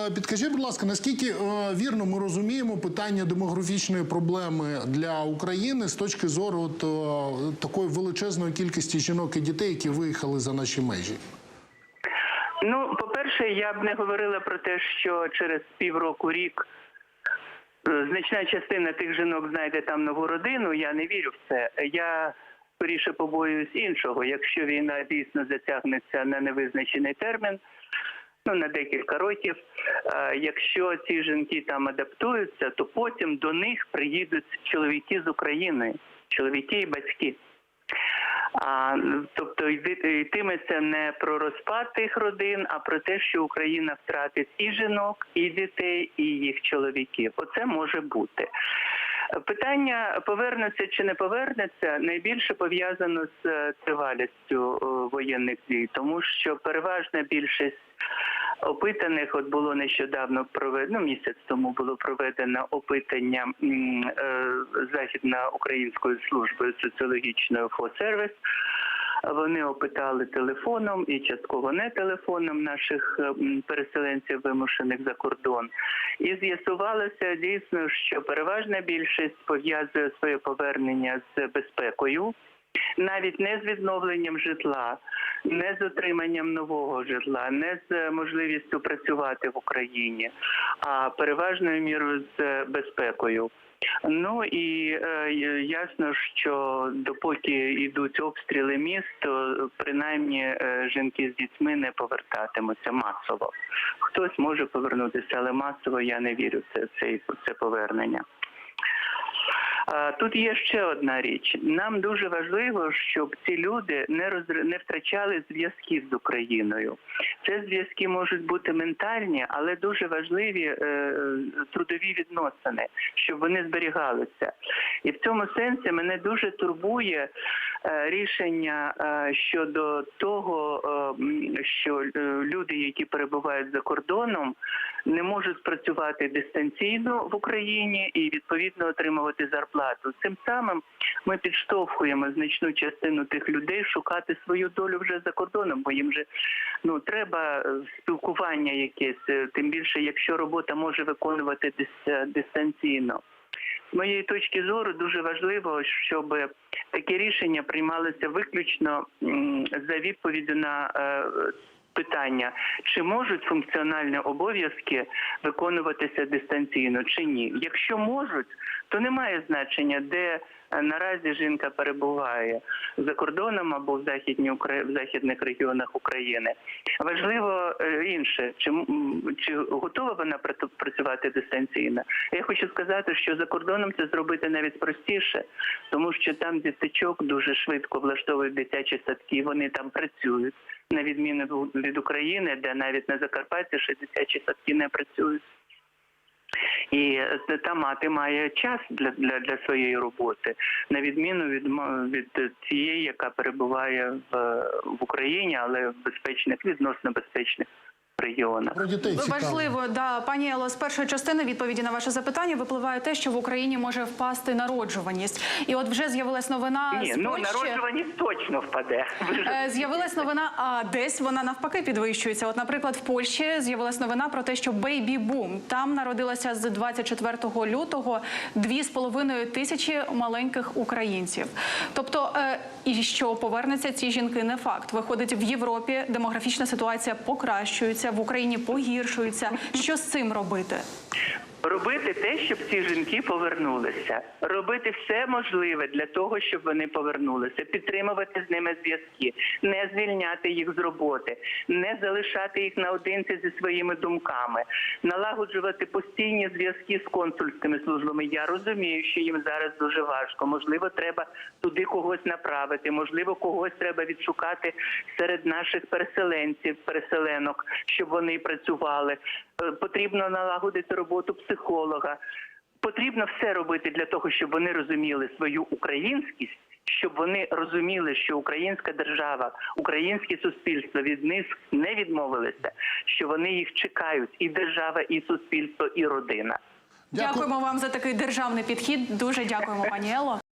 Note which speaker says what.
Speaker 1: Е, Підкажіть, будь ласка, наскільки е, вірно ми розуміємо питання демографічної проблеми для України з точки зору от, е, такої величезної кількості жінок і дітей, які виїхали за наші межі?
Speaker 2: Ну, по-перше, я б не говорила про те, що через півроку рік значна частина тих жінок знайде там нову родину. Я не вірю в це. Я скоріше побоююсь іншого. Якщо війна дійсно затягнеться на невизначений термін, ну на декілька років. е, Якщо ці жінки там адаптуються, то потім до них приїдуть чоловіки з України, чоловіки і батьки. А, тобто йтиметься не про розпад тих родин, а про те, що Україна втратить і жінок, і дітей, і їх чоловіків. Оце може бути. Питання повернеться чи не повернеться найбільше пов'язано з е, тривалістю е, воєнних дій, тому що переважна більшість опитаних, от було нещодавно проведено, ну, місяць тому було проведено опитання е, західноукраїнською службою соціологічною ФОСервіс. Вони опитали телефоном і частково не телефоном наших е, переселенців, вимушених за кордон, і з'ясувалося дійсно, що переважна більшість пов'язує своє повернення з безпекою, навіть не з відновленням житла, не з отриманням нового житла, не з е, можливістю працювати в Україні, а переважною мірою з е, безпекою. Ну і е, ясно, що допоки йдуть обстріли міст, то принаймні е, жінки з дітьми не повертатимуться масово. Хтось може повернутися, але масово я не вірю в це, це, це повернення. Тут є ще одна річ. Нам дуже важливо, щоб ці люди не роз... не втрачали зв'язків з Україною. Це зв'язки можуть бути ментальні, але дуже важливі е, трудові відносини, щоб вони зберігалися. І в цьому сенсі мене дуже турбує рішення е, щодо того, е, що е, люди, які перебувають за кордоном, не можуть працювати дистанційно в Україні і відповідно отримувати зарплату. Цим самим ми підштовхуємо значну частину тих людей шукати свою долю вже за кордоном, бо їм же ну треба е, спілкування якесь, е, тим більше, якщо робота може виконувати дис- е, дистанційно. З моєї точки зору дуже важливо, щоб такі рішення приймалися виключно за відповіддю на е, питання, чи можуть функціональні обов'язки виконуватися дистанційно чи ні. Якщо можуть, то немає значення, де е, наразі жінка перебуває за кордоном або в західній в західних регіонах України. Важливо е, інше, чи чи готова вона працювати дистанційно. Я хочу сказати, що за кордоном це зробити навіть простіше, тому що там діточок дуже швидко влаштовують дитячі садки, вони там працюють. На відміну від України, де навіть на Закарпатті ще дитячі садки не працюють. І та мати має час для, для, для своєї роботи, на відміну від від тієї, яка перебуває в, в Україні, але в безпечних, відносно безпечних регіонах.
Speaker 1: Про дітей цікаво.
Speaker 3: Важливо, да, пані Ело, з першої частини відповіді на ваше запитання випливає те, що в Україні може впасти народжуваність. І от вже з'явилась новина
Speaker 2: Ні,
Speaker 3: з
Speaker 2: ну
Speaker 3: Польщі.
Speaker 2: народжуваність точно впаде.
Speaker 3: Е, З'явилась новина, а десь вона навпаки підвищується. От, наприклад, в Польщі з'явилась новина про те, що бейбі-бум там народилося з 24 лютого 2,5 тисячі маленьких українців. Тобто, е, і що повернуться ці жінки, не факт. Виходить, в Європі демографічна ситуація покращується, в Україні погіршується. Що з цим робити?
Speaker 2: Робити те, щоб ці жінки повернулися, робити все можливе для того, щоб вони повернулися, підтримувати з ними зв'язки, не звільняти їх з роботи, не залишати їх наодинці зі своїми думками, налагоджувати постійні зв'язки з консульськими службами. Я розумію, що їм зараз дуже важко. Можливо, треба туди когось направити, можливо, когось треба відшукати серед наших переселенців, переселенок, щоб вони працювали. Е, Потрібно налагодити роботу психолога. Потрібно все робити для того, щоб вони розуміли свою українськість, щоб вони розуміли, що українська держава, українське суспільство від них не відмовилися, що вони їх чекають, і держава, і суспільство, і родина.
Speaker 3: Дякуємо вам за такий державний підхід. Дуже дякуємо, пані Ело.